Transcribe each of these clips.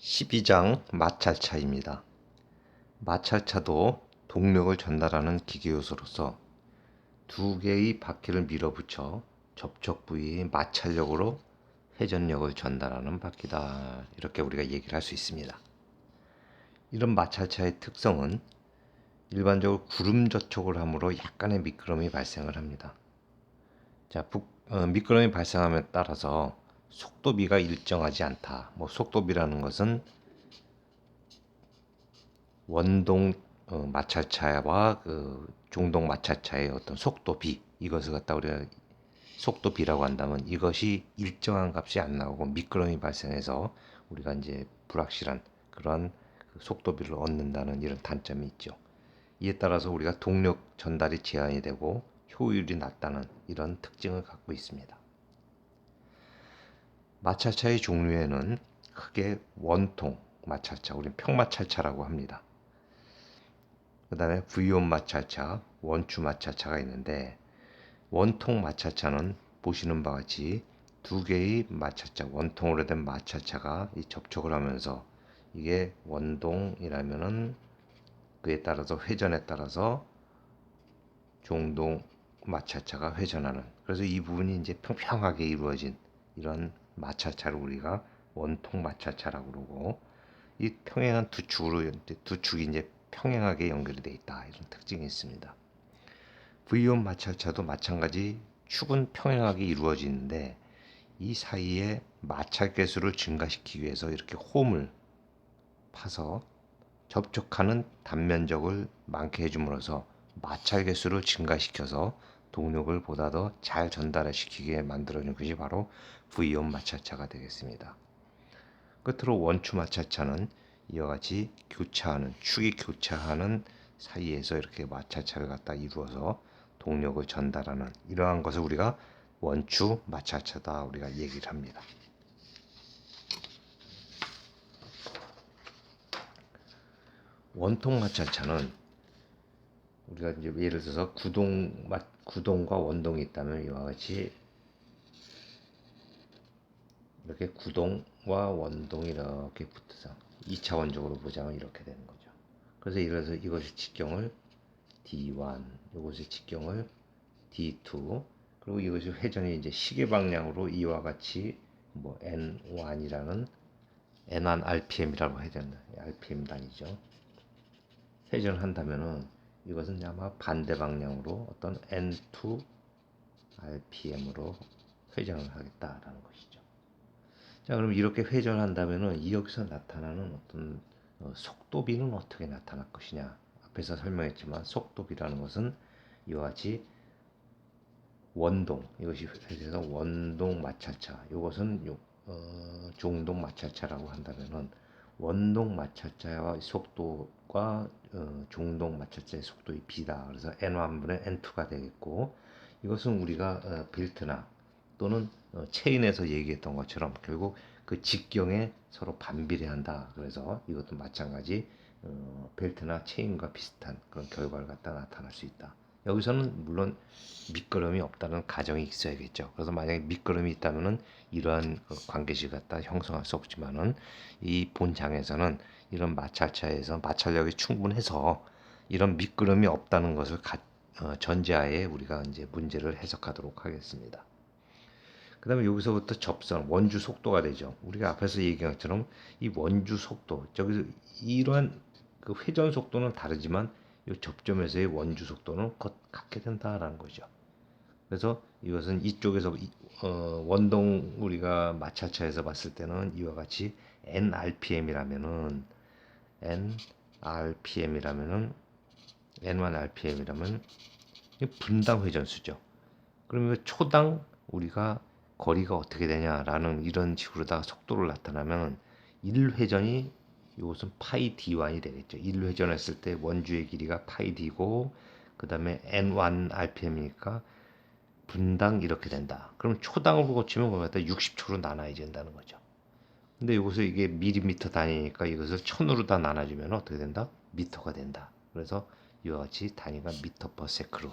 12장 마찰차입니다. 마찰차도 동력을 전달하는 기계 요소로서 두 개의 바퀴를 밀어붙여 접촉 부위의 마찰력으로 회전력을 전달하는 바퀴다. 이렇게 우리가 얘기를 할 수 있습니다. 이런 마찰차의 특성은 일반적으로 구름 접촉을 함으로 약간의 미끄럼이 발생을 합니다. 자, 부, 어, 미끄럼이 발생함에 따라서 속도비가 일정하지 않다. 뭐 속도비라는 것은 원동 어, 마찰차와 그 중동 마찰차의 어떤 속도비 이것을 갖다 우리가 속도비라고 한다면 이것이 일정한 값이 안 나오고 미끄럼이 발생해서 우리가 이제 불확실한 그런 그 속도비를 얻는다는 이런 단점이 있죠. 이에 따라서 우리가 동력 전달이 제한이 되고 효율이 낮다는 이런 특징을 갖고 있습니다. 마찰차의 종류에는 크게 원통 마찰차, 우리는 평마찰차라고 합니다. 그 다음에 V온 마찰차, 원추 마찰차가 있는데 원통 마찰차는 보시는 바와 같이 두 개의 마찰차, 원통으로 된 마찰차가 접촉을 하면서 이게 원동이라면은 그에 따라서 회전에 따라서 종동 마찰차가 회전하는 그래서 이 부분이 이제 평평하게 이루어진 이런 마찰차를 우리가 원통 마찰차라고 그러고 이 평행한 두 축으로 두 축이 이제 평행하게 연결이 되어 있다 이런 특징이 있습니다. V온 마찰차도 마찬가지 축은 평행하게 이루어지는데 이 사이에 마찰 개수를 증가시키기 위해서 이렇게 홈을 파서 접촉하는 단면적을 많게 해줌으로써 마찰 개수를 증가시켜서 동력을 보다 더 잘 전달시키게 만들어준 것이 바로 V온 마찰차가 되겠습니다. 끝으로 원추 마찰차는 이와 같이 교차하는 축이 교차하는 사이에서 이렇게 마찰차를 갖다 이루어서 동력을 전달하는 이러한 것을 우리가 원추 마찰차다 우리가 얘기를 합니다. 원통 마찰차는 우리가 이제 예를 들어서 구동 구동과 원동이 있다면 이와 같이 이렇게 구동과 원동이 이렇게 붙어서 2차원적으로 보자면 이렇게 되는 거죠. 그래서 이래서 이것의 직경을 D1, 이것의 직경을 D2, 그리고 이것이 회전이 이제 시계 방향으로 이와 같이 뭐 N1이라는 N1 RPM이라고 해야 된다. RPM 단위죠. 회전을 한다면은 이것은 아마 반대 방향으로 어떤 N2 RPM으로 회전을 하겠다라는 것이죠. 자, 그럼 이렇게 회전을 한다면은 이 여기서 나타나는 어떤 어, 속도비는 어떻게 나타날 것이냐? 앞에서 설명했지만 속도비라는 것은 이와 같이 원동 이것이 회전에서 원동 마찰차 이것은 요, 어, 종동 마찰차라고 한다면은 원동 마찰자와 속도가 어, 중동 마찰자의 속도의 비다. 그래서 n1분의 n2가 되겠고 이것은 우리가 어, 벨트나 또는 어, 체인에서 얘기했던 것처럼 결국 그 직경에 서로 반비례한다. 그래서 이것도 마찬가지 어, 벨트나 체인과 비슷한 그런 결과를 갖다 나타날 수 있다. 여기서는 물론 밑거름이 없다는 가정이 있어야겠죠. 그래서 만약에 밑거름이 있다면은 이러한 그 관계식 갖다 형성할 수 없지만은 이 본장에서는 이런 마찰차에서 마찰력이 충분해서 이런 밑거름이 없다는 것을 가, 어, 전제하에 우리가 이제 문제를 해석하도록 하겠습니다. 그 다음에 여기서부터 접선, 원주 속도가 되죠. 우리가 앞에서 얘기한 것처럼 이 원주 속도, 저기서 이러한 그 회전 속도는 다르지만 이 접점에서의 원주 속도는 곧 같게 된다라는 거죠. 그래서 이것은 이쪽에서 어, 원동 우리가 마찰차에서 봤을 때는 이와 같이 n rpm이라면은 n rpm이라면은 n1 rpm이라면 분당 회전수죠. 그러면 초당 우리가 거리가 어떻게 되냐라는 이런 식으로다가 속도를 나타나면 1회전이 이것은 파이 d1이 되겠죠. 1회전 했을 때 원주의 길이가 파이 d고 그 다음에 n1 rpm이니까 분당 이렇게 된다. 그럼 초당으로 고치면 갖다 60초로 나눠야 된다는 거죠. 근데 이것을 이게 밀리미터 단위니까 이것을 천으로 다 나눠주면 어떻게 된다? 미터가 된다. 그래서 이와 같이 단위가 미터 퍼 세크로.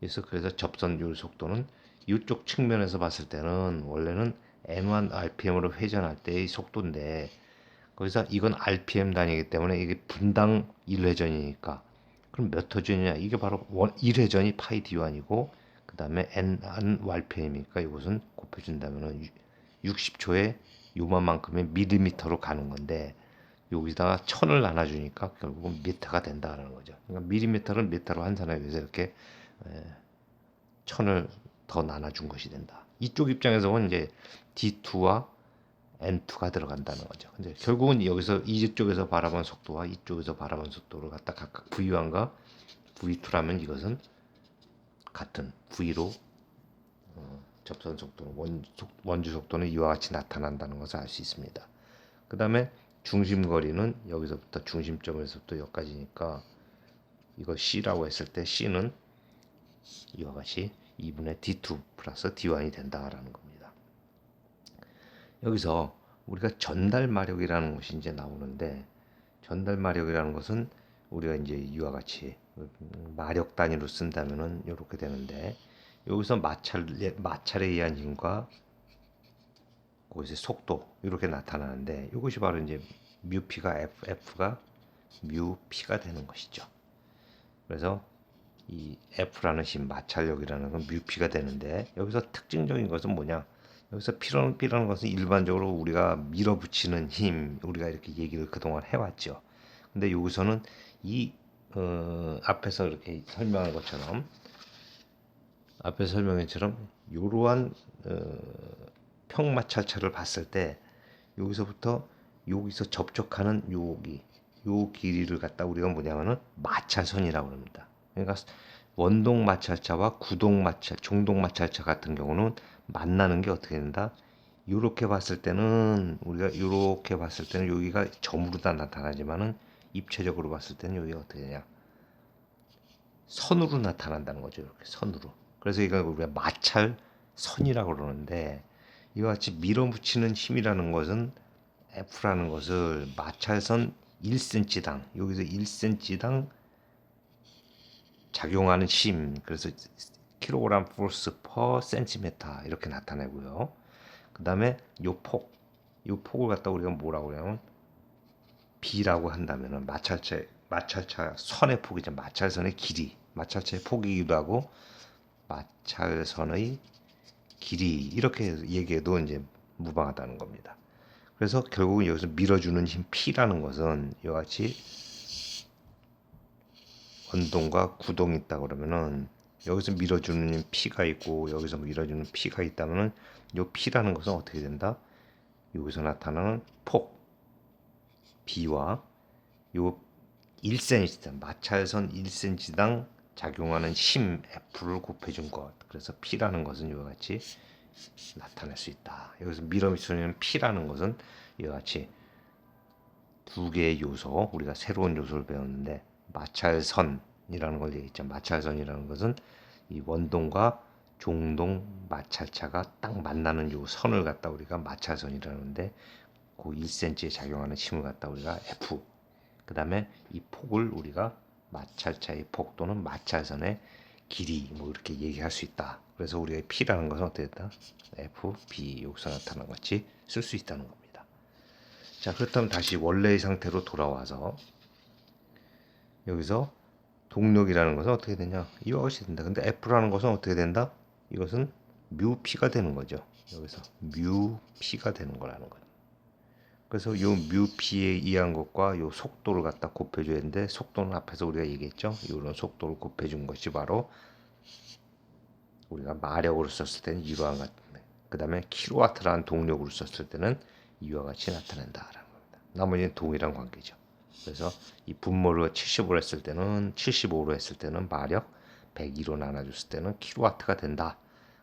그래서 그래서 접선 율 속도는 이쪽 측면에서 봤을 때는 원래는 n1 rpm으로 회전할 때의 속도인데 거기서 이건 RPM 단위이기 때문에 이게 분당 1회전이니까 그럼 몇 회전이냐? 이게 바로 원, 1회전이 파이 D1이고 그 다음에 N, N RPM이니까 이것은 곱해준다면은 60초에 요만큼의 밀리미터로 가는 건데 여기다가 천을 나눠주니까 결국은 미터가 된다는 거죠. 그러니까 밀리미터를 미터로 환산하기 위해서 이렇게 에, 천을 더 나눠준 것이 된다. 이쪽 입장에서 보면 이제 D2와 N2가 들어간다는 거죠. 근데 결국은 여기서 이쪽에서 바라본 속도와 이쪽에서 바라본 속도를 갖다 각각 V1과 V2라면 이것은 같은 V로 어, 접선 속도는 원, 속, 원주 속도는 이와 같이 나타난다는 것을 알 수 있습니다. 그 다음에 중심 거리는 여기서부터 중심점에서부터 여기까지니까 이거 C라고 했을 때 C는 이와 같이 2분의 D2 플러스 D1이 된다라는 겁니다. 여기서 우리가 전달 마력이라는 것이 이제 나오는데 전달 마력이라는 것은 우리가 이제 이와 같이 마력 단위로 쓴다면은 이렇게 되는데 여기서 마찰 마찰에 의한 힘과 거기서 속도 이렇게 나타나는데 이것이 바로 이제 뮤피가 F, F가 뮤피가 되는 것이죠. 그래서 이 F라는 힘 마찰력이라는 건 뮤피가 되는데 여기서 특징적인 것은 뭐냐? 여기서 P라는, P라는 것은 일반적으로 우리가 밀어붙이는 힘 우리가 이렇게 얘기를 그동안 해왔죠. 근데 여기서는 이 어, 앞에서 이렇게 설명한 것처럼 앞에 설명했처럼 이러한 어, 평마찰차를 봤을 때 여기서부터 여기서 접촉하는 여기 요 길이를 갖다 우리가 뭐냐면은 마찰선이라고 합니다. 그러니까 원동 마찰차와 구동 마찰, 종동 마찰차 같은 경우는 만나는 게 어떻게 된다? 이렇게 봤을 때는 우리가 이렇게 봤을 때는 여기가 점으로 다 나타나지만은 입체적으로 봤을 때는 여기가 어떻게 되냐? 선으로 나타난다는 거죠. 이렇게 선으로. 그래서 이걸 우리가 마찰 선이라고 그러는데 이와 같이 밀어붙이는 힘이라는 것은 F라는 것을 마찰선 1cm당 여기서 1cm당 작용하는 힘 그래서 킬로그램 포스 퍼 센티미터 이렇게 나타내고요. 그 다음에 요 폭, 요 폭을 갖다 우리가 뭐라고 그러냐면 B라고 한다면은 마찰차 마찰차 선의 폭이죠. 마찰선의 길이, 마찰차의 폭이기도 하고 마찰선의 길이 이렇게 얘기해도 이제 무방하다는 겁니다. 그래서 결국은 여기서 밀어주는 힘 P라는 것은 이와 같이 원동과 구동이 있다 그러면은 여기서 밀어주는 힘 P가 있고 여기서 밀어주는 P가 있다면은 요 P라는 것은 어떻게 된다? 여기서 나타나는 폭 B와 요 1cm 마찰선 1cm당 작용하는 힘 F를 곱해준 것. 그래서 P라는 것은 이와 같이 나타낼 수 있다. 여기서 밀어붙이는 P라는 것은 이와 같이 두 개의 요소, 우리가 새로운 요소를 배웠는데 마찰선이라는 걸 얘기했죠. 마찰선이라는 것은 이 원동과 종동 마찰차가 딱 만나는 요 선을 갖다 우리가 마찰선이라는데 그 1cm에 작용하는 힘을 갖다 우리가 F 그 다음에 이 폭을 우리가 마찰차의 폭 또는 마찰선의 길이 뭐 이렇게 얘기할 수 있다. 그래서 우리가 P라는 것은 어떻게 됐다? F, B 여기서 나타난 같이 쓸 수 있다는 겁니다. 자 그렇다면 다시 원래의 상태로 돌아와서 여기서 동력이라는 것은 어떻게 되냐? 이와 같이 된다. 근데 F라는 것은 어떻게 된다? 이것은 뮤 P가 되는 거죠. 여기서 뮤 P가 되는 거라는 거죠. 그래서 요 뮤p에 의한 것과 요 속도를 갖다 곱해줘야 되는데 속도는 앞에서 우리가 얘기했죠. 이런 속도를 곱해준 것이 바로 우리가 마력으로 썼을 때는 이러한 같은 그 다음에 킬로와트라는 동력으로 썼을 때는 이와 같이 나타낸다라는 겁니다. 나머지는 동일한 관계죠. 그래서 이 분모를 75로 했을 때는 75로 했을 때는 마력 102로 나눠줬을 때는 킬로와트가 된다.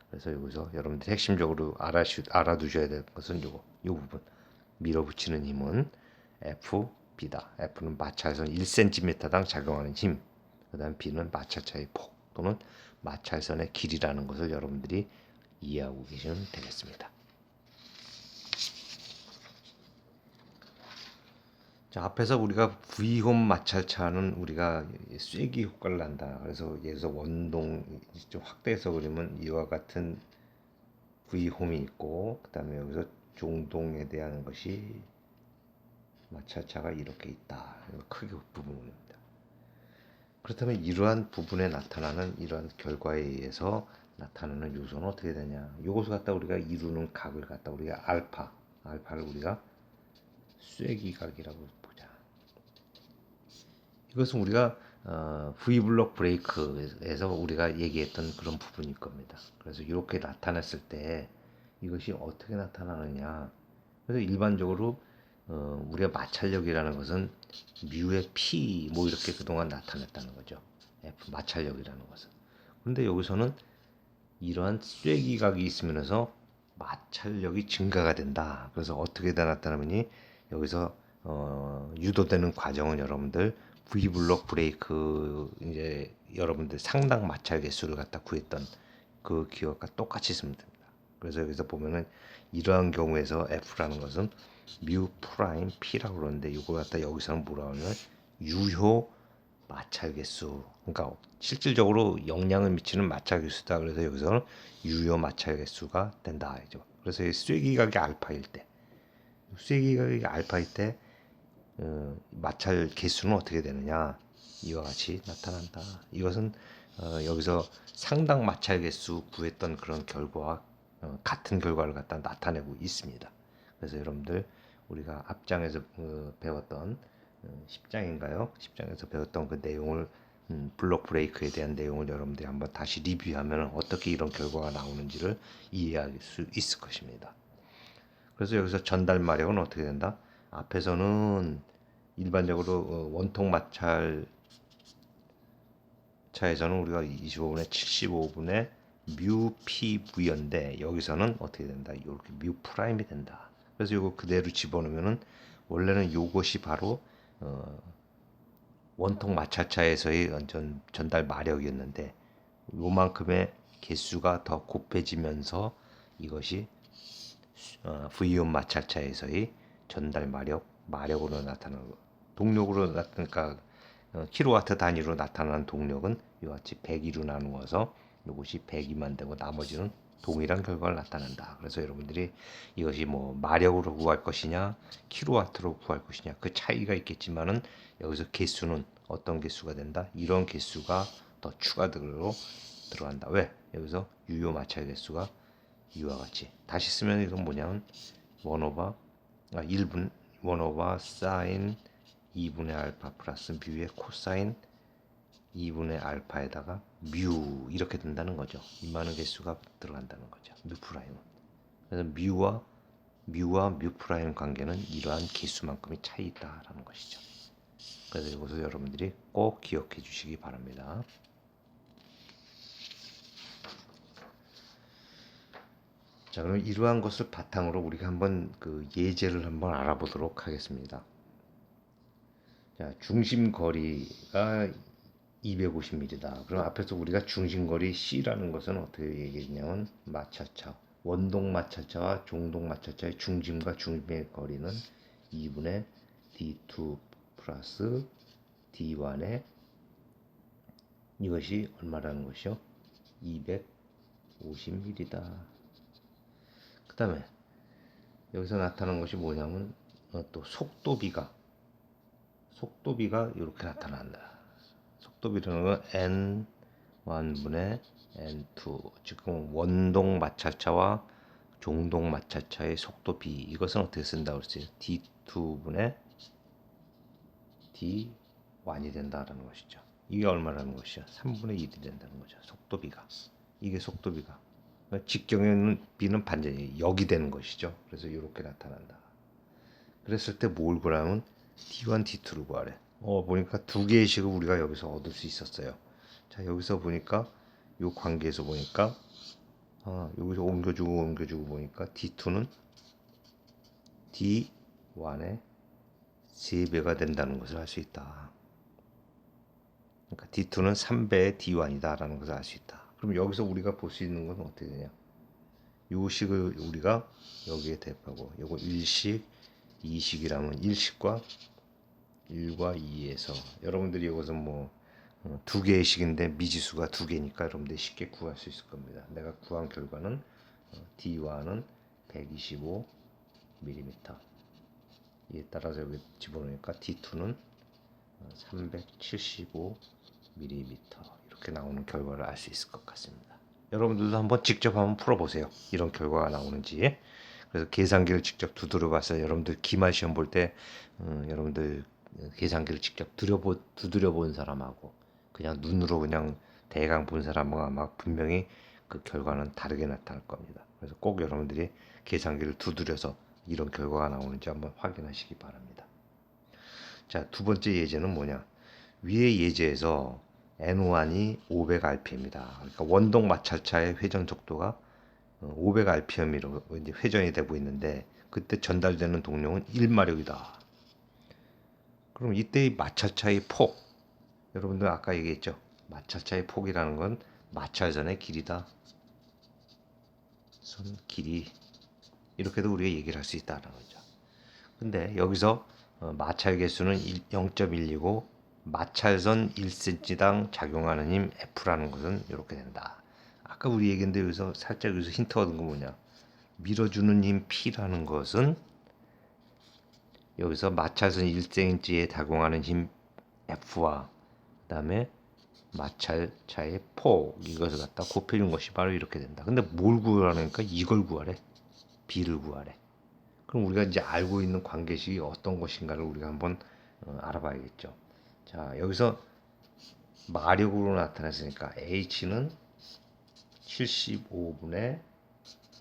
그래서 여기서 여러분들 핵심적으로 알아주, 알아두셔야 될 것은 요거 요 부분 밀어붙이는 힘은 F, B다. F는 마찰선 1cm당 작용하는 힘. 그 다음 B는 마찰차의 폭 또는 마찰선의 길이라는 것을 여러분들이 이해하고 계시면 되겠습니다. 자, 앞에서 우리가 V홈 마찰차는 우리가 쐐기 효과를 난다. 그래서 들어서 원동 좀 확대해서 그리면 이와 같은 V홈이 있고, 그 다음에 여기서 종동에 대한 것이 마찰차가 이렇게 있다. 크게 부분입니다. 그렇다면 이러한 부분에 나타나는 이러한 결과에 의해서 나타나는 요소는 어떻게 되냐? 요것을 갖다 우리가 이루는 각을 갖다 우리가 알파, 알파를 우리가 쐐기각이라고. 이것은 우리가 어, V 블록 브레이크에서 우리가 얘기했던 그런 부분일 겁니다. 그래서 이렇게 나타났을 때 이것이 어떻게 나타나느냐? 그래서 일반적으로 어, 우리가 마찰력이라는 것은 뮤의 P 뭐 이렇게 그동안 나타냈다는 거죠. F 마찰력이라는 것은. 그런데 여기서는 이러한 쐐기각이 있으면서 마찰력이 증가가 된다. 그래서 어떻게 다 나타나느니 여기서 어, 유도되는 과정은 여러분들 V 블록 브레이크 이제 여러분들 상당 마찰 개수를 갖다 구했던 그 기억과 똑같이 쓰면 됩니다. 그래서 여기서 보면은 이러한 경우에서 F라는 것은 뮤 프라임 P라고 그러는데 이거 갖다 여기서는 뭐라 하냐면 유효 마찰 개수. 그러니까 실질적으로 영향을 미치는 마찰 개수다. 그래서 여기서는 유효 마찰 개수가 된다. 이죠. 그래서 이 쐐기각이 알파일 때, 쐐기각이 알파일 때 어, 마찰 개수는 어떻게 되느냐? 이와 같이 나타난다. 이것은 어, 여기서 상당 마찰 개수 구했던 그런 결과와 어, 같은 결과를 갖다 나타내고 있습니다. 그래서 여러분들 우리가 앞장에서 어, 배웠던 어, 10장인가요? 10장에서 배웠던 그 내용을 음, 블록 브레이크에 대한 내용을 여러분들이 한번 다시 리뷰하면 어떻게 이런 결과가 나오는지를 이해할 수 있을 것입니다. 그래서 여기서 전달 마력은 어떻게 된다? 앞에서는 일반적으로 어, 원통 마찰 차에서는 우리가 25분에 75분에 뮤 PV인데 여기서는 어떻게 된다? 이렇게 뮤 프라임이 된다. 그래서 이거 그대로 집어넣으면은 원래는 이것이 바로 어, 원통 마찰차에서의 전, 전달 마력이었는데 요만큼의 개수가 더 곱해지면서 이것이 어, V온 마찰차에서의 전달 마력 마력으로 나타나는 거. 동력으로 나타나니까 어, 킬로와트 단위로 나타나는 동력은 이와 같이 100이로 나누어서 이것이 100이만 되고 나머지는 동일한 결과를 나타낸다. 그래서 여러분들이 이것이 뭐 마력으로 구할 것이냐, 킬로와트로 구할 것이냐 그 차이가 있겠지만은 여기서 개수는 어떤 개수가 된다? 이런 개수가 더 추가적으로 들어간다. 왜? 여기서 유효 마찰 개수가 이와 같이 다시 쓰면 이건 뭐냐면 원오버 아 1분 원오버 사인 2분의 알파 플러스 뮤의 코사인 2분의 알파에다가 뮤 이렇게 된다는 거죠. 이 많은 개수가 들어간다는 거죠. 뮤 프라임은. 그래서 뮤와 뮤와 뮤 프라임 관계는 이러한 개수만큼의 차이 있다라는 것이죠. 그래서 이것을 여러분들이 꼭 기억해 주시기 바랍니다. 자, 그럼 이러한 것을 바탕으로 우리가 한번 그 예제를 한번 알아보도록 하겠습니다. 자, 중심 거리가 250mm다. 그럼 앞에서 우리가 중심 거리 C라는 것은 어떻게 얘기했냐면 마차차, 원동 마차차와 종동 마차차의 중심과 중심의 거리는 2분의 D2 플러스 D1의 이것이 얼마라는 것이요? 250mm다. 그 다음에 여기서 나타나는 것이 뭐냐면 어, 또 속도비가 속도비가 이렇게 나타난다. 속도비라는 건 n 1분의 n2 지금 원동 마찰차와 종동 마찰차의 속도비 이것은 어떻게 쓴다고 그랬어요? d2분의 d1이 된다라는 것이죠. 이게 얼마라는 것이죠? 3분의 1이 된다는 거죠. 속도비가 이게 속도비가 직경에는 비는 반전이 역이 되는 것이죠. 그래서 이렇게 나타난다. 그랬을 때 뭘 구하면 D1, D2를 구하래. 어, 보니까 두 개의 식을 우리가 여기서 얻을 수 있었어요. 자, 여기서 보니까 이 관계에서 보니까 아, 여기서 옮겨주고 옮겨주고 보니까 D2는 D1의 3배가 된다는 것을 알 수 있다. 그러니까 D2는 3배의 D1이다 라는 것을 알 수 있다. 그럼 여기서 우리가 볼 수 있는 건 어떻게 되냐? 요 식을 우리가 여기에 대입하고 요거 1식, 2식이라면 1식과 1과 2에서 여러분들이 이것은 뭐두 개의 식인데 미지수가 두 개니까 여러분들이 쉽게 구할 수 있을 겁니다. 내가 구한 결과는 어, D와는 125mm 이에 따라서 여기 집어넣으니까 D2는 375mm 이렇게 나오는 결과를 알 수 있을 것 같습니다. 여러분들도 한번 직접 한번 풀어보세요. 이런 결과가 나오는지. 그래서 계산기를 직접 두드려 봐서 여러분들 기말 시험 볼 때 음, 여러분들 계산기를 직접 두드려보, 두드려 본 사람하고 그냥 눈으로 그냥 대강 본 사람은 아마 분명히 그 결과는 다르게 나타날 겁니다. 그래서 꼭 여러분들이 계산기를 두드려서 이런 결과가 나오는지 한번 확인하시기 바랍니다. 자, 두 번째 예제는 뭐냐? 위의 예제에서 N1이 500rpm이다. 그러니까 원동 마찰차의 회전 속도가 500rpm으로 이제 회전이 되고 있는데 그때 전달되는 동력은 1마력이다. 그럼 이때의 마찰차의 폭 여러분들 아까 얘기했죠. 마찰차의 폭이라는 건 마찰선의 길이다. 선 길이 이렇게도 우리가 얘기를 할 수 있다는 거죠. 근데 여기서 어, 마찰 개수는 0.1이고 마찰선 1cm당 작용하는 힘 F라는 것은 이렇게 된다. 아까 우리 얘기했는데 여기서 살짝 여기서 힌트가 얻은 거 뭐냐? 밀어주는 힘 P라는 것은 여기서 마찰선 1cm에 작용하는 힘 F와 그다음에 마찰차의 폭 이것을 갖다 곱해준 것이 바로 이렇게 된다. 근데 뭘 구하라니까 이걸 구하래. B를 구하래. 그럼 우리가 이제 알고 있는 관계식이 어떤 것인가를 우리가 한번 어, 알아봐야겠죠. 자, 여기서 마력으로 나타났으니까 H는 75분의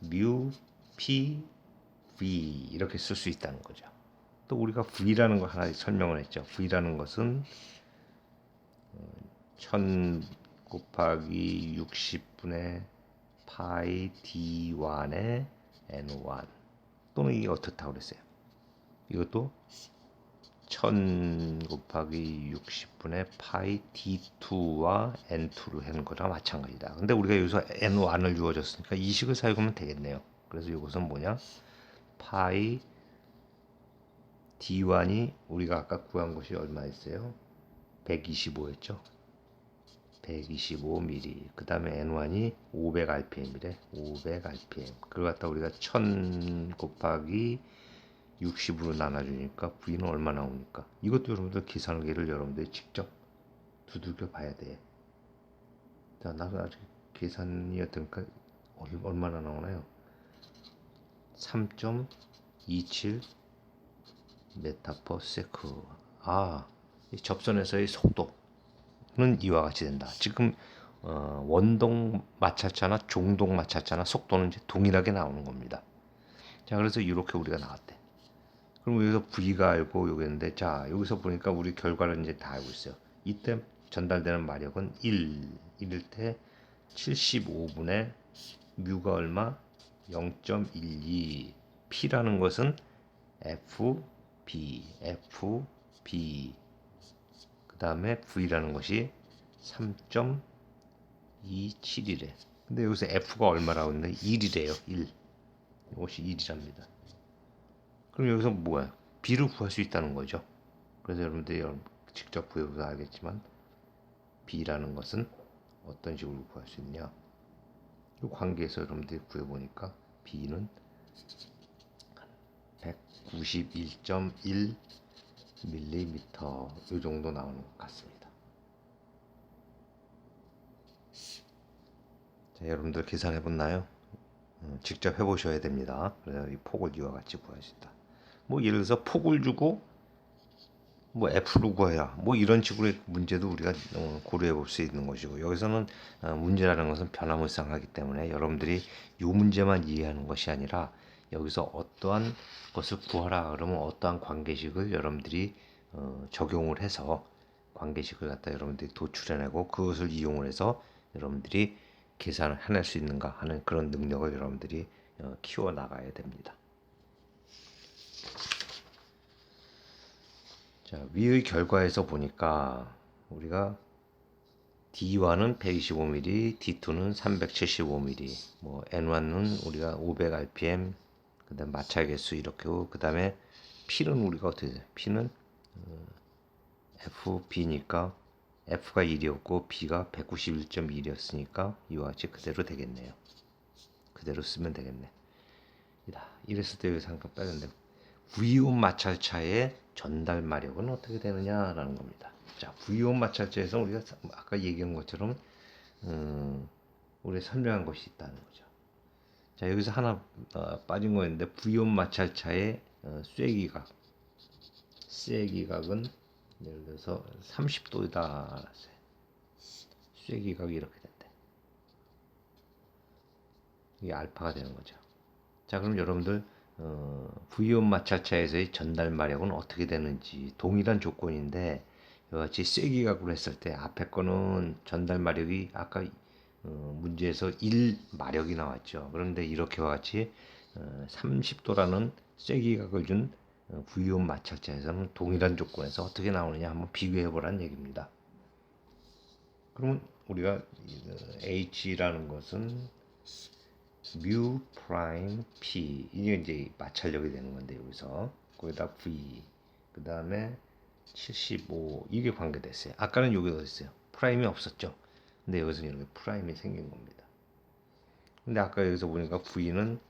뮤 P V 이렇게 쓸 수 있다는 거죠. 또 우리가 V라는 거 하나 설명을 했죠. V라는 것은 1000 곱하기 60분의 파이 D1의 N1 또는 이게 어떻다고 그랬어요? 이것도 1000 곱하기 60분의 파이 D2와 N2로 하는 거랑 마찬가지다. 근데 우리가 여기서 N1을 주어졌으니까 이 식을 사용하면 되겠네요. 그래서 이것은 뭐냐? 파이 D1이 우리가 아까 구한 것이 얼마였어요? 125였죠. 125mm. 그 다음에 N1이 500rpm이래. 500rpm. 그걸 갖다 우리가 1000 곱하기 60으로 나눠주니까 V는 얼마 나오니까. 이것도 여러분들 계산기를 여러분들이 직접 두들겨 봐야 돼. 자, 나도 아직 계산이 어떤가, 얼마나 나오나요? 3.27 메타퍼 세크. 아, 이 접선에서의 속도는 이와 같이 된다. 지금 어, 원동 마찰차나 종동 마찰차나 속도는 이제 동일하게 나오는 겁니다. 자, 그래서 이렇게 우리가 나왔대. 그럼 여기서 V가 알고 여기였는데, 자, 여기서 보니까 우리 결과를 이제 다 알고 있어요. 이때 전달되는 마력은 1, 1일 때 75분의 뮤가 얼마? 0.12. P라는 것은 F, B, F, B. 그 다음에 V라는 것이 3.27이래. 근데 여기서 F가 얼마라고 했는데 1이래요. 1. 이것이 1이랍니다. 그럼 여기서 뭐야? B를 구할 수 있다는 거죠. 그래서 여러분들이 직접 구해보서 알겠지만 B라는 것은 어떤 식으로 구할 수 있냐? 이 관계에서 여러분들이 구해보니까 B는 191.1 밀리미터 이 정도 나오는 것 같습니다. 자, 여러분들 계산해 봤나요? 음, 직접 해보셔야 됩니다. 그래서 이 폭을 이와 같이 구할 수 있다. 뭐 예를 들어서 폭을 주고 뭐 F로 구해야 뭐 이런 식으로의 문제도 우리가 어, 고려해 볼 수 있는 것이고 여기서는 어, 문제라는 것은 변화무쌍하기 때문에 여러분들이 이 문제만 이해하는 것이 아니라 여기서 어떠한 것을 구하라 그러면 어떠한 관계식을 여러분들이 어, 적용을 해서 관계식을 갖다 여러분들이 도출해내고 그것을 이용을 해서 여러분들이 계산을 해낼 수 있는가 하는 그런 능력을 여러분들이 어, 키워 나가야 됩니다. 자, 위의 결과에서 보니까 우리가 D1은 125mm, D2는 375mm, 뭐 N1은 우리가 500rpm, 그다음 마찰 개수 이렇게 하고 그다음에 P는 우리가 어떻게 돼? P는 어, FB니까 F가 1이었고 B가 191.1이었으니까 이와 같이 그대로 되겠네요. 그대로 쓰면 되겠네. 이다. 이랬을 때 여기서 한칸 빼는데 V온 마찰차의 전달 마력은 어떻게 되느냐라는 겁니다. 자, V온 마찰차에서 우리가 아까 얘기한 것처럼 음, 우리 설명한 것이 있다는 거죠. 자, 여기서 하나 어, 빠진 거였는데 V온 마찰차의 어, 쐐기각 쐐기각은 예를 들어서 30도이다. 쐐기각이 이렇게 된대. 이게 알파가 되는 거죠. 자, 그럼 여러분들 어, V온 마찰차에서의 전달 마력은 어떻게 되는지 동일한 조건인데 이같이 쐐기각으로 했을 때 앞에 거는 전달 마력이 아까 어, 문제에서 1 마력이 나왔죠. 그런데 이렇게와 같이 어, 30도라는 쐐기 각을 준 어, V온 마찰차에서는 동일한 조건에서 어떻게 나오느냐 한번 비교해 보라는 얘기입니다. 그러면 우리가 이, 어, H라는 것은 뮤 프라임 P 이게 이제 마찰력이 되는 건데 여기서 거기다 V 그 다음에 75 이게 관계됐어요. 아까는 여기 어딨어요? 프라임이 없었죠. 근데 여기서 이렇게 프라임이 생긴 겁니다. 근데 아까 여기서 보니까 V는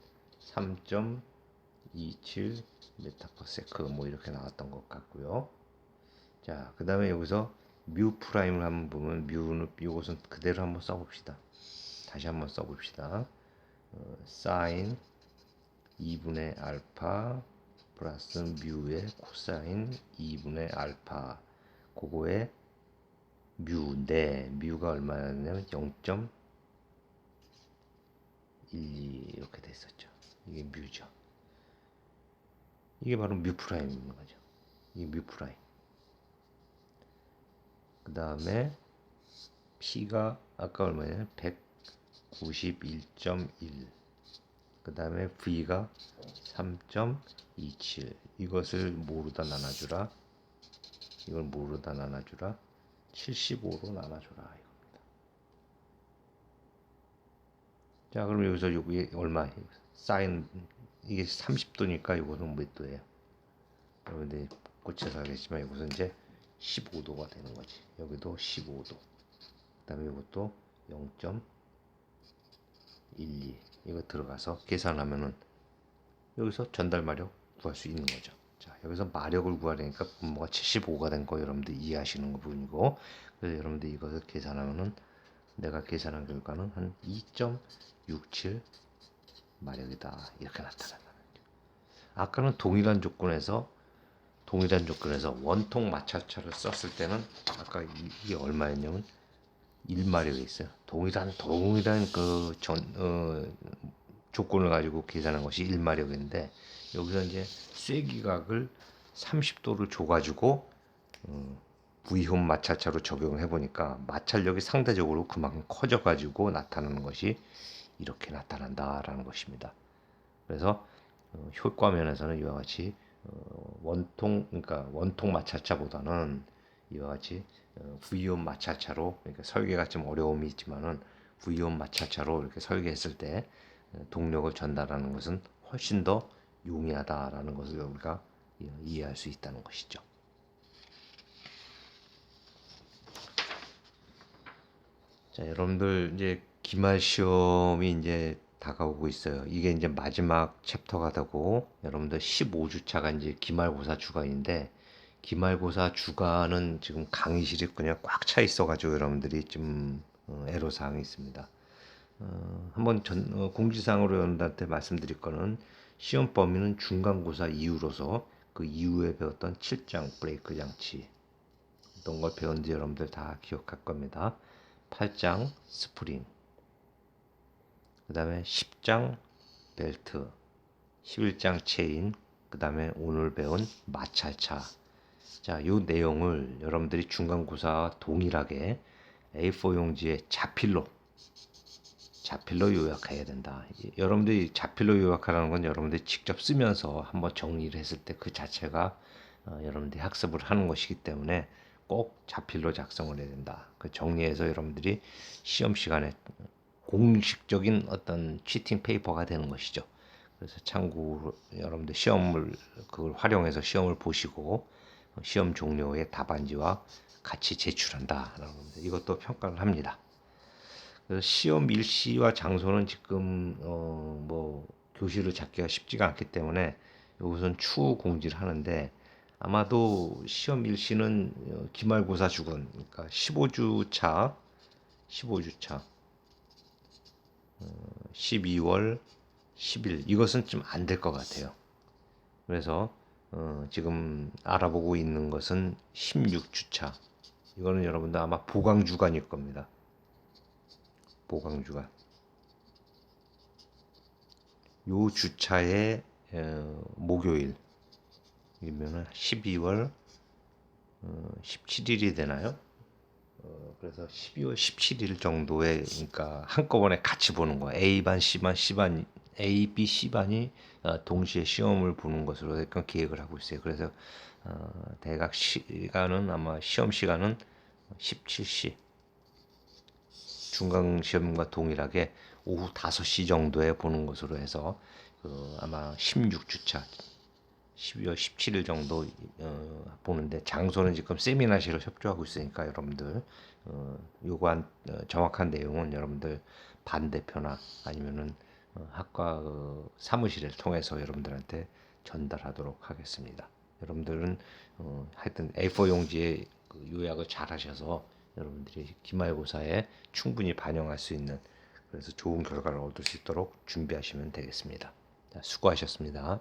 3.27 메타퍼세크 뭐 이렇게 나왔던 것 같고요. 자, 그 다음에 여기서 뮤 프라임을 한번 보면 뮤는 이것은 그대로 한번 써봅시다. 다시 한번 써봅시다. 어, 사인 2분의 알파 플러스 뮤의 코사인 2분의 알파 그거에 뮤인데 뮤가 얼마였냐면 0.12 이렇게 됐었죠. 이게 뮤죠. 이게 바로 뮤 프라임인 거죠. 이게 뮤 프라임. 그 다음에 P가 아까 얼마냐? 191.1. 그 다음에 V가 3.27. 이것을 모르다 나눠주라. 이걸 모르다 나눠주라. 75로 나눠주라. 이겁니다. 자, 그럼 여기서 여기 얼마? 사인 이게 30도니까 이거는 몇 도예요? 여러분들 고쳐서 하겠지만 이것은 이제 15도가 되는 거지. 여기도 15도. 그 다음에 이것도 0.12 이거 들어가서 계산하면은 여기서 전달 마력 구할 수 있는 거죠. 자, 여기서 마력을 구하려니까 분모가 75가 된 거 여러분들 이해하시는 거 부분이고 그래서 여러분들 이것을 계산하면은 내가 계산한 결과는 한 2.67 마력이다 이렇게 나타난다는 거죠. 아까는 동일한 조건에서 동일한 조건에서 원통 마찰차를 썼을 때는 아까 이게 얼마였냐면 1마력이 있어요. 동일한 동일한 그전 어, 조건을 가지고 계산한 것이 1마력인데 여기서 이제 쐐기각을 30도를 줘가지고 어, V혼 마찰차로 적용을 해보니까 마찰력이 상대적으로 그만큼 커져가지고 나타나는 것이 이렇게 나타난다라는 것입니다. 그래서 어, 효과 면에서는 이와 같이 어, 원통 그러니까 원통 마찰차보다는 이와 같이 어, V온 마찰차로 그러니까 설계가 좀 어려움이 있지만은 V온 마찰차로 이렇게 설계했을 때 어, 동력을 전달하는 것은 훨씬 더 용이하다라는 것을 우리가 이해할 수 있다는 것이죠. 자, 여러분들 이제 기말 시험이 이제 다가오고 있어요. 이게 이제 마지막 챕터가 되고 여러분들 15주차가 이제 기말고사 주간인데 기말고사 주간은 지금 강의실이 그냥 꽉 차 있어가지고 여러분들이 좀 어, 애로사항이 있습니다. 어, 한번 전, 어, 공지사항으로 여러분들한테 말씀드릴 거는 시험 범위는 중간고사 이후로서 그 이후에 배웠던 7장 브레이크 장치. 어떤 걸 배웠는지 여러분들 다 기억할 겁니다. 8장 스프링. 그 다음에 10장 벨트. 11장 체인. 그 다음에 오늘 배운 마찰차 자, 요 내용을 여러분들이 중간고사와 동일하게 A4 용지에 자필로 자필로 요약해야 된다. 여러분들이 자필로 요약하라는 건 여러분들이 직접 쓰면서 한번 정리를 했을 때 그 자체가 어, 여러분들이 학습을 하는 것이기 때문에 꼭 자필로 작성을 해야 된다. 그 정리해서 여러분들이 시험 시간에 공식적인 어떤 치팅 페이퍼가 되는 것이죠. 그래서 참고 여러분들 시험을 그걸 활용해서 시험을 보시고 시험 종료에 답안지와 같이 제출한다라는 겁니다. 이것도 평가를 합니다. 그래서 시험 일시와 장소는 지금 어 뭐 교실을 잡기가 쉽지가 않기 때문에 여기서는 추후 공지를 하는데 아마도 시험 일시는 어, 기말고사 주간 그러니까 15주 차 15주 차 어, 12월 10일 이것은 좀 안 될 것 같아요. 그래서 어, 지금 알아보고 있는 것은 16주차. 이거는 여러분들 아마 보강 주간일 겁니다. 보강 주간. 요 주차의 어, 목요일 이면은 12월 어, 17일이 되나요? 어, 그래서 12월 17일 정도에 그러니까 한꺼번에 같이 보는 거야. A반, C반, C반, A, B, C반이 어, 동시에 시험을 보는 것으로 약간 계획을 하고 있어요. 그래서 어, 대각 시간은 아마 시험 시간은 17시 중간 시험과 동일하게 오후 5시 정도에 보는 것으로 해서 그 아마 16주차 12월 17일 정도 어, 보는데 장소는 지금 세미나실로 협조하고 있으니까 여러분들 어, 요구한 어, 정확한 내용은 여러분들 반대표나 아니면은 어, 학과 그 사무실을 통해서 여러분들한테 전달하도록 하겠습니다. 여러분들은 어, 하여튼 A4 용지에 그 요약을 잘 하셔서 여러분들이 기말고사에 충분히 반영할 수 있는 그래서 좋은 결과를 얻을 수 있도록 준비하시면 되겠습니다. 자, 수고하셨습니다.